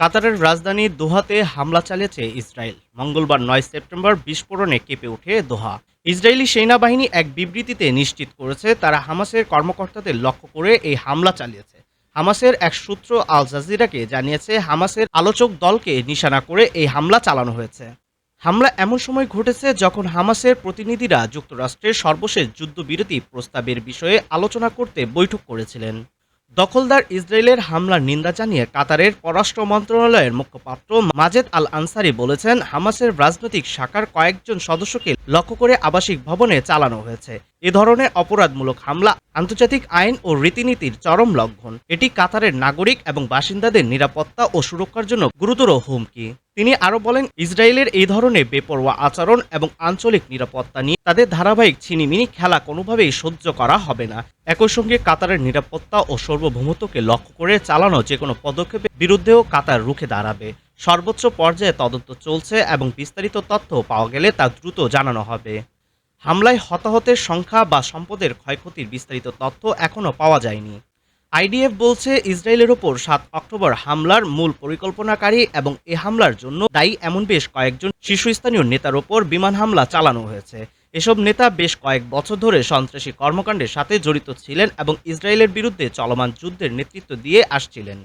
কাতারের রাজধানী দোহাতে হামলা চালিয়েছে ইসরায়েল। মঙ্গলবার নয় সেপ্টেম্বর বিস্ফোরণে কেঁপে ওঠে দোহা। ইসরায়েলি সেনাবাহিনী এক বিবৃতিতে নিশ্চিত করেছে, তারা হামাসের কর্মকর্তাদের লক্ষ্য করে এই হামলা চালিয়েছে। হামাসের এক সূত্র আল জাজিরাকে জানিয়েছে, হামাসের আলোচক দলকে নিশানা করে এই হামলা চালানো হয়েছে। হামলা এমন সময় ঘটেছে যখন হামাসের প্রতিনিধিরা যুক্তরাষ্ট্রের সর্বশেষ যুদ্ধবিরতি প্রস্তাবের বিষয়ে আলোচনা করতে বৈঠক করেছিলেন। দখলদার ইসরায়েলের হামলার নিন্দা জানিয়ে কাতারের পররাষ্ট্র মন্ত্রণালয়ের মুখপাত্র মাজেদ আল আনসারি বলেছেন, হামাসের রাজনৈতিক শাখার কয়েকজন সদস্যকে লক্ষ্য করে আবাসিক ভবনে চালানো হয়েছে। এ ধরনের অপরাধমূলক হামলা, আন্তর্জাতিক আইন ও রীতিনীতির চরম লঙ্ঘন। এটি কাতারের নাগরিক এবং বাসিন্দাদের নিরাপত্তা ও সুরক্ষার জন্য গুরুতর হুমকি। তিনি আরও বলেন, ইসরায়েলের এই ধরনের বেপরোয়া আচরণ এবং আঞ্চলিক নিরাপত্তা নিয়ে তাদের ধারাবাহিক ছিনিমিনি খেলা কোনোভাবেই সহ্য করা হবে না। একই সঙ্গে কাতারের নিরাপত্তা ও সার্বভৌমত্বকে লক্ষ্য করে চালানো যে কোনো পদক্ষেপের বিরুদ্ধেও কাতার রুখে দাঁড়াবে। সর্বোচ্চ পর্যায়ে তদন্ত চলছে এবং বিস্তারিত তথ্য পাওয়া গেলে তা দ্রুত জানানো হবে। হামলায় হতাহতের সংখ্যা বা সম্পদের ক্ষয়ক্ষতির বিস্তারিত তথ্য এখনও পাওয়া যায়নি। আইডিএফ বলছে, ইসরায়েলের ওপর সাত অক্টোবর হামলার মূল পরিকল্পনাকারী এবং এ হামলার জন্য দায়ী এমন বেশ কয়েকজন শীর্ষস্থানীয় নেতার ওপর বিমান হামলা চালানো হয়েছে। এসব নেতা বেশ কয়েক বছর ধরে সন্ত্রাসী কর্মকাণ্ডের সাথে জড়িত ছিলেন এবং ইসরায়েলের বিরুদ্ধে চলমান যুদ্ধের নেতৃত্ব দিয়ে আসছিলেন।